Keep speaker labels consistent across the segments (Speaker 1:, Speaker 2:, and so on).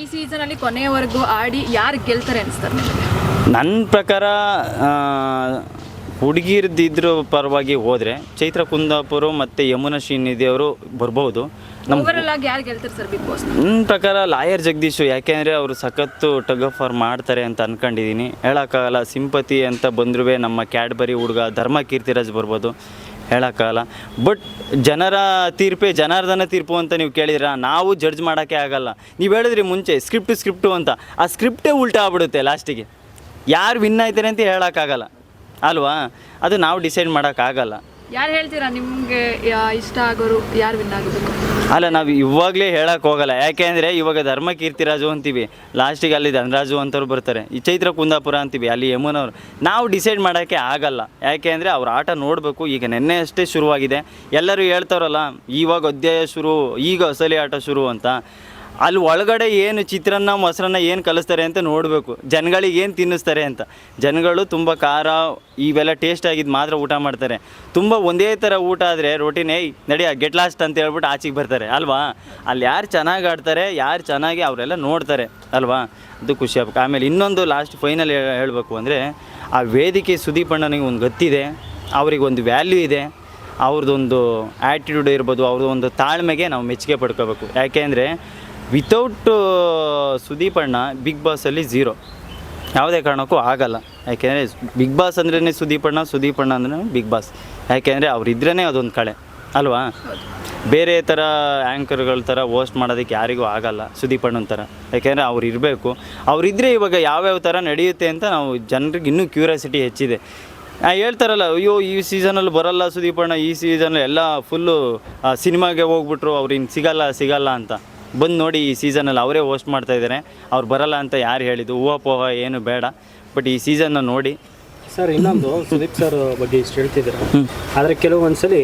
Speaker 1: ಈ ಸೀಸನ್ ಅಲ್ಲಿ ಕೊನೆಯವರೆಗೂ ಆಡಿ ಯಾರು ಗೆಲ್ತಾರೆ ಅನಿಸ್ತಾರೆ
Speaker 2: ನನ್ನ ಪ್ರಕಾರ ಹುಡುಗಿರ್ದಿದ್ರ ಪರವಾಗಿ ಹೋದರೆ ಚೈತ್ರ ಕುಂದಾಪುರ ಮತ್ತು ಯಮುನಾ ಶ್ರೀನಿಧಿ ಅವರು ಬರ್ಬೋದು.
Speaker 1: ಓವರಲ್ ಆಗಿ ಯಾರು ಗೆಲ್ತಾರೆ ಸರ್ ಬಿಗ್ ಬಾಸ್
Speaker 2: ನನ್ನ ಪ್ರಕಾರ ಲಾಯರ್ ಜಗದೀಶು ಯಾಕೆಂದರೆ ಅವರು ಸಖತ್ತು ಟಗ್ ಆಫ್ ಆರ್ ಮಾಡ್ತಾರೆ ಅಂತ ಅನ್ಕೊಂಡಿದ್ದೀನಿ ಹೇಳೋಕ್ಕಾಗಲ್ಲ ಸಿಂಪತಿ ಅಂತ ಬಂದ್ರೂ ನಮ್ಮ ಕ್ಯಾಡ್ಬರಿ ಹುಡುಗ ಧರ್ಮ ಕೀರ್ತಿರಾಜ್ ಬರ್ಬೋದು. ಹೇಳೋಕ್ಕಾಗಲ್ಲ. ಬಟ್ ಜನರ ತೀರ್ಪೇ, ಜನಾರ್ದನ ತೀರ್ಪು ಅಂತ ನೀವು ಕೇಳಿದ್ರ ನಾವು ಜಡ್ಜ್ ಮಾಡೋಕ್ಕೆ ಆಗಲ್ಲ. ನೀವು ಹೇಳಿದ್ರಿ ಮುಂಚೆ ಸ್ಕ್ರಿಪ್ಟ್ ಸ್ಕ್ರಿಪ್ಟು ಅಂತ. ಆ ಸ್ಕ್ರಿಪ್ಟೇ ಉಲ್ಟಾ ಆಗ್ಬಿಡುತ್ತೆ ಲಾಸ್ಟಿಗೆ ಯಾರು ವಿನ್ ಆಯ್ತಾರೆ ಅಂತ ಹೇಳೋಕ್ಕಾಗಲ್ಲ. ಅಲ್ವಾ? ಅದು ನಾವು ಡಿಸೈಡ್ ಮಾಡೋಕ್ಕಾಗಲ್ಲ.
Speaker 1: ಯಾರು ಹೇಳ್ತೀರಾ ನಿಮಗೆ ಇಷ್ಟ ಆಗೋರು ಯಾರು ವಿನ್
Speaker 2: ಅಲ್ಲ, ನಾವು ಇವಾಗಲೇ ಹೇಳಕ್ಕೆ ಹೋಗಲ್ಲ. ಯಾಕೆಂದ್ರೆ ಇವಾಗ ಧರ್ಮ ಕೀರ್ತಿರಾಜು ಅಂತೀವಿ. ಲಾಸ್ಟಿಗೆ ಅಲ್ಲಿ ಧನರಾಜು ಅಂತವ್ರು ಬರ್ತಾರೆ. ಈ ಚೈತ್ರ ಕುಂದಾಪುರ ಅಂತೀವಿ, ಅಲ್ಲಿ ಯಮುನವ್ರು. ನಾವು ಡಿಸೈಡ್ ಮಾಡೋಕ್ಕೆ ಆಗಲ್ಲ. ಯಾಕೆ ಅಂದರೆ ಅವ್ರ ಆಟ ನೋಡಬೇಕು. ಈಗ ನೆನ್ನೆ ಅಷ್ಟೇ ಶುರುವಾಗಿದೆ. ಎಲ್ಲರೂ ಹೇಳ್ತಾರಲ್ಲ, ಇವಾಗ ಅಧ್ಯಾಯ ಶುರು, ಈಗ ಅಸಲಿ ಆಟ ಶುರು ಅಂತ. ಅಲ್ಲಿ ಒಳಗಡೆ ಏನು ಚಿತ್ರಾನ್ನ, ಮೊಸರನ್ನ ಏನು ಕಲಿಸ್ತಾರೆ ಅಂತ ನೋಡಬೇಕು. ಜನಗಳಿಗೆ ಏನು ತಿನ್ನಿಸ್ತಾರೆ ಅಂತ. ಜನಗಳು ತುಂಬ ಖಾರ, ಇವೆಲ್ಲ ಟೇಸ್ಟ್ ಆಗಿದ್ದು ಮಾತ್ರ ಊಟ ಮಾಡ್ತಾರೆ. ತುಂಬ ಒಂದೇ ಥರ ಊಟ ಆದರೆ ರೋಟಿನ್ ಏಯ್ ನಡಿಯ ಗೆಟ್ ಲಾಸ್ಟ್ ಅಂತ ಹೇಳ್ಬಿಟ್ಟು ಆಚೆಗೆ ಬರ್ತಾರೆ, ಅಲ್ವಾ? ಅಲ್ಲಿ ಯಾರು ಚೆನ್ನಾಗಿ ಆಡ್ತಾರೆ, ಯಾರು ಚೆನ್ನಾಗಿ ಅವರೆಲ್ಲ ನೋಡ್ತಾರೆ, ಅಲ್ವಾ? ಅದು ಖುಷಿ ಆಗ್ಬೇಕು. ಆಮೇಲೆ ಇನ್ನೊಂದು ಲಾಸ್ಟ್ ಫೈನಲ್ ಹೇಳಬೇಕು ಅಂದರೆ, ಆ ವೇದಿಕೆ ಸುದೀಪ್ ಅಣ್ಣನಿಗೆ ಒಂದು ಗತ್ತಿದೆ, ಅವ್ರಿಗೆ ಒಂದು ವ್ಯಾಲ್ಯೂ ಇದೆ ಅವ್ರದ್ದೊಂದು ಆ್ಯಟಿಟ್ಯೂಡ್ ಇರ್ಬೋದು, ಅವ್ರದ್ದು ಒಂದು ತಾಳ್ಮೆಗೆ ನಾವು ಮೆಚ್ಚುಗೆ ಪಡ್ಕೋಬೇಕು. ಯಾಕೆಂದರೆ ವಿತೌಟ್ ಸುದೀಪ್ ಅಣ್ಣ ಬಿಗ್ ಬಾಸಲ್ಲಿ ಝೀರೋ ಯಾವುದೇ ಕಾರಣಕ್ಕೂ ಆಗಲ್ಲ. ಯಾಕೆಂದರೆ ಬಿಗ್ ಬಾಸ್ ಅಂದ್ರೇ ಸುದೀಪ್ ಅಣ್ಣ ಸುದೀಪ್ ಅಣ್ಣ ಅಂದ್ರೆ ಬಿಗ್ ಬಾಸ್ ಯಾಕೆಂದರೆ ಅವರಿದ್ರೇ ಅದೊಂದು ಕಳೆ. ಅಲ್ವಾ? ಬೇರೆ ಥರ ಆ್ಯಂಕರ್ಗಳ ಥರ ಹೋಸ್ಟ್ ಮಾಡೋದಕ್ಕೆ ಯಾರಿಗೂ ಆಗಲ್ಲ ಸುದೀಪ್ ಅಣ್ಣನ ಥರ ಯಾಕೆಂದರೆ ಅವ್ರು ಇರಬೇಕು. ಅವರಿದ್ದರೆ ಇವಾಗ ಯಾವ್ಯಾವ ಥರ ನಡೆಯುತ್ತೆ ಅಂತ ನಾವು ಜನರಿಗೆ ಇನ್ನೂ ಕ್ಯೂರಿಯಾಸಿಟಿ ಹೆಚ್ಚಿದೆ. ಹೇಳ್ತಾರಲ್ಲ, ಅಯ್ಯೋ, ಈ ಸೀಸನಲ್ಲಿ ಬರಲ್ಲ ಸುದೀಪ್ ಅಣ್ಣ, ಈ ಸೀಸನ್ ಎಲ್ಲ ಫುಲ್ಲು ಸಿನಿಮಾಗೆ ಹೋಗ್ಬಿಟ್ರು, ಅವ್ರು ಇನ್ನು ಸಿಗಲ್ಲ ಸಿಗಲ್ಲ ಅಂತ. ಬಂದು ನೋಡಿ ಈ ಸೀಸನಲ್ಲಿ ಅವರೇ ಹೋಸ್ಟ್ ಮಾಡ್ತಾ ಇದ್ದಾರೆ ಅವ್ರು ಬರಲ್ಲ ಅಂತ ಯಾರು ಹೇಳಿದ್ದು? ಊಹ ಪೋಹ ಏನು ಬೇಡ. ಬಟ್ ಈ ಸೀಸನ್ನ ನೋಡಿ.
Speaker 3: ಸರ್ ಇನ್ನೊಂದು ಸುದೀಪ್ ಸರ್ ಬಗ್ಗೆ ಇಷ್ಟು ಹೇಳ್ತಿದ್ದೀರ? ಆದರೆ ಕೆಲವೊಂದ್ಸಲಿ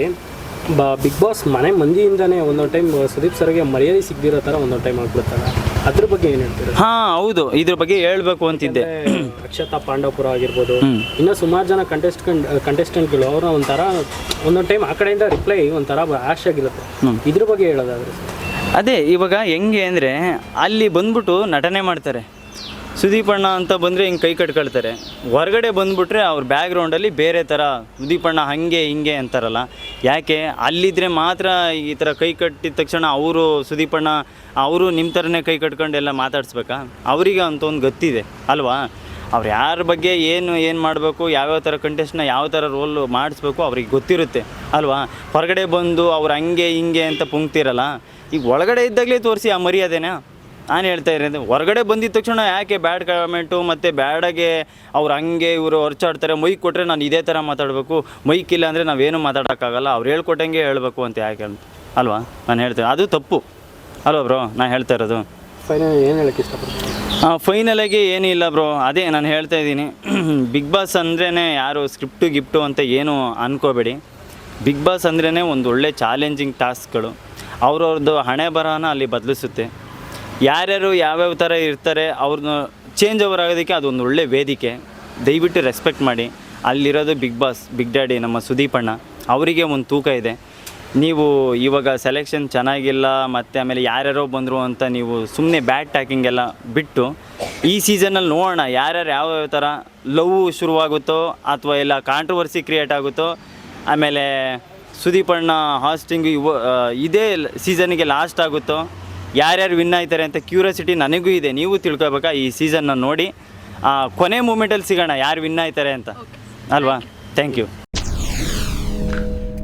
Speaker 3: ಬ ಬಿಗ್ ಬಾಸ್ ಮನೆ ಮಂದಿಯಿಂದನೇ ಒಂದೊಂದು ಟೈಮ್ ಸುದೀಪ್ ಸರ್ಗೆ ಮರ್ಯಾದೆ ಸಿಗದಿರೋ ಥರ ಒಂದೊಂದು ಟೈಮ್ ಆಗ್ಬಿಡ್ತಾರೆ ಅದ್ರ ಬಗ್ಗೆ ಏನು ಹೇಳ್ತೀರಾ?
Speaker 2: ಹಾಂ ಹೌದು. ಇದ್ರ ಬಗ್ಗೆ ಹೇಳಬೇಕು ಅಂತಿದ್ದೆ.
Speaker 3: ಅಕ್ಷತಾ ಪಾಂಡವಪುರ ಆಗಿರ್ಬೋದು ಇನ್ನೂ ಸುಮಾರು ಜನ ಕಂಟೆಸ್ಟ್ ಕಂಟೆಸ್ಟೆಂಟ್ಗಳು ಅವ್ರನ್ನ ಒಂಥರ ಒಂದೊಂದು ಟೈಮ್ ಆ ಕಡೆಯಿಂದ ರಿಪ್ಲೈ ಒಂಥರ ಆಶ್ ಆಗಿರುತ್ತೆ. ಇದ್ರ ಬಗ್ಗೆ ಹೇಳೋದಾದ್ರೆ ಸರ್
Speaker 2: ಅದೇ, ಇವಾಗ ಹೆಂಗೆ ಅಂದರೆ ಅಲ್ಲಿ ಬಂದ್ಬಿಟ್ಟು ನಟನೆ ಮಾಡ್ತಾರೆ. ಸುದೀಪಣ್ಣ ಅಂತ ಬಂದರೆ ಹಿಂಗೆ ಕೈ ಕಟ್ಕೊಳ್ತಾರೆ. ಹೊರಗಡೆ ಬಂದುಬಿಟ್ರೆ ಅವ್ರ ಬ್ಯಾಕ್ಗ್ರೌಂಡಲ್ಲಿ ಬೇರೆ ಥರ ಸುದೀಪಣ್ಣ ಹಾಗೆ, ಹಿಂಗೆ ಅಂತಾರಲ್ಲ. ಯಾಕೆ? ಅಲ್ಲಿದ್ದರೆ ಮಾತ್ರ ಈ ಥರ ಕೈ ಕಟ್ಟಿದ ತಕ್ಷಣ ಅವರು ಸುದೀಪಣ್ಣ ಅವರು ನಿಮ್ಮ ಥರನೇ ಕೈ ಕಟ್ಕೊಂಡು ಎಲ್ಲ ಮಾತಾಡಿಸ್ಬೇಕಾ? ಅವರಿಗೆ ಅಂತ ಒಂದು ಗೊತ್ತಿದೆ, ಅಲ್ವಾ? ಅವ್ರು ಯಾರ ಬಗ್ಗೆ ಏನು ಏನು ಮಾಡಬೇಕು, ಯಾವ್ಯಾವ ಥರ ಕಂಟೆಸ್ಟ್ನ ಯಾವ ಥರ ರೋಲ್ ಮಾಡಿಸ್ಬೇಕು ಅವ್ರಿಗೆ ಗೊತ್ತಿರುತ್ತೆ, ಅಲ್ವಾ? ಹೊರಗಡೆ ಬಂದು ಅವ್ರು ಹಂಗೆ, ಹಿಂಗೆ ಅಂತ ಪುಂಕ್ತಿರಲ್ಲ ಈಗ ಒಳಗಡೆ ಇದ್ದಾಗಲೇ ತೋರಿಸಿ ಆ ಮರ್ಯಾದೆನಾ. ನಾನು ಹೇಳ್ತಾ ಇರೋದು, ಹೊರಗಡೆ ಬಂದಿದ್ದ ತಕ್ಷಣ ಯಾಕೆ ಬ್ಯಾಡ್ ಕಮೆಂಟು ಮತ್ತು ಬ್ಯಾಡಾಗೆ ಅವ್ರು ಹಂಗೆ ಇವರು ಹೊರಚಾಡ್ತಾರೆ ಮೈಕ್ ಕೊಟ್ಟರೆ ನಾನು ಇದೇ ಥರ ಮಾತಾಡಬೇಕು, ಮೈಕ್ ಇಲ್ಲ ಅಂದರೆ ನಾವೇನು ಮಾತಾಡೋಕ್ಕಾಗಲ್ಲ, ಅವ್ರು ಹೇಳ್ಕೊಟ್ಟಂಗೆ ಹೇಳಬೇಕು ಅಂತ ಯಾಕೆ ಅಂತ ಅಲ್ವಾ? ನಾನು ಹೇಳ್ತೇನೆ ಅದು ತಪ್ಪು. ಅಲ್ವಾ ಬ್ರೋ ನಾನು ಹೇಳ್ತಾ ಇರೋದು.
Speaker 3: ಫೈನಲ್ ಏನು ಹೇಳಕ್ಕೆ ಇಷ್ಟಪಡ್ತೀನಿ
Speaker 2: ಫೈನಲಾಗಿ ಏನಿಲ್ಲ ಬ್ರೋ ಅದೇ ನಾನು ಹೇಳ್ತಾ ಇದ್ದೀನಿ. ಬಿಗ್ ಬಾಸ್ ಅಂದ್ರೇ ಯಾರು ಸ್ಕ್ರಿಪ್ಟು ಗಿಫ್ಟು ಅಂತ ಏನು ಅನ್ಕೋಬೇಡಿ. ಬಿಗ್ ಬಾಸ್ ಅಂದ್ರೇ ಒಂದು ಒಳ್ಳೆ ಚಾಲೆಂಜಿಂಗ್ ಟಾಸ್ಕ್ಗಳು ಅವ್ರವ್ರದ್ದು ಹಣೆ ಬರಹನ ಅಲ್ಲಿ ಬದಲಿಸುತ್ತೆ. ಯಾರ್ಯಾರು ಯಾವ್ಯಾವ ಥರ ಇರ್ತಾರೆ ಅವ್ರನ್ನ ಚೇಂಜ್ ಓವರ್ ಆಗೋದಕ್ಕೆ ಅದೊಂದು ಒಳ್ಳೆ ವೇದಿಕೆ. ದಯವಿಟ್ಟು ರೆಸ್ಪೆಕ್ಟ್ ಮಾಡಿ. ಅಲ್ಲಿರೋದು ಬಿಗ್ ಬಾಸ್ ಬಿಗ್ ಡ್ಯಾಡಿ ನಮ್ಮ ಸುದೀಪಣ್ಣ ಅವರಿಗೆ ಒಂದು ತೂಕ ಇದೆ. ನೀವು ಇವಾಗ ಸೆಲೆಕ್ಷನ್ ಚೆನ್ನಾಗಿಲ್ಲ ಮತ್ತು ಆಮೇಲೆ ಯಾರ್ಯಾರೋ ಬಂದರು ಅಂತ ನೀವು ಸುಮ್ಮನೆ ಬ್ಯಾಟ್ ಟ್ಯಾಕಿಂಗ್ ಎಲ್ಲ ಬಿಟ್ಟು ಈ ಸೀಸನಲ್ಲಿ ನೋಡೋಣ ಯಾರ್ಯಾರು ಯಾವ ಥರ ಲವ್ ಶುರುವಾಗುತ್ತೋ ಅಥವಾ ಎಲ್ಲ ಕಾಂಟ್ರವರ್ಸಿ ಕ್ರಿಯೇಟ್ ಆಗುತ್ತೋ ಆಮೇಲೆ ಸುದೀಪ್ ಅಣ್ಣ ಹಾಸ್ಟಿಂಗ್ ಇವ ಇದೇ ಸೀಸನಿಗೆ ಲಾಸ್ಟ್ ಆಗುತ್ತೋ ಯಾರ್ಯಾರು ವಿನ್ ಆಯ್ತಾರೆ ಅಂತ ಕ್ಯೂರಿಯಾಸಿಟಿ ನನಗೂ ಇದೆ ನೀವು ತಿಳ್ಕೊಬೇಕಾ ಈ ಸೀಸನ್ನ ನೋಡಿ ಕೊನೆ ಮೂಮೆಂಟಲ್ಲಿ ಸಿಗೋಣ ಯಾರು ವಿನ್ ಆಯ್ತಾರೆ ಅಂತ. ಅಲ್ವಾ? Thank you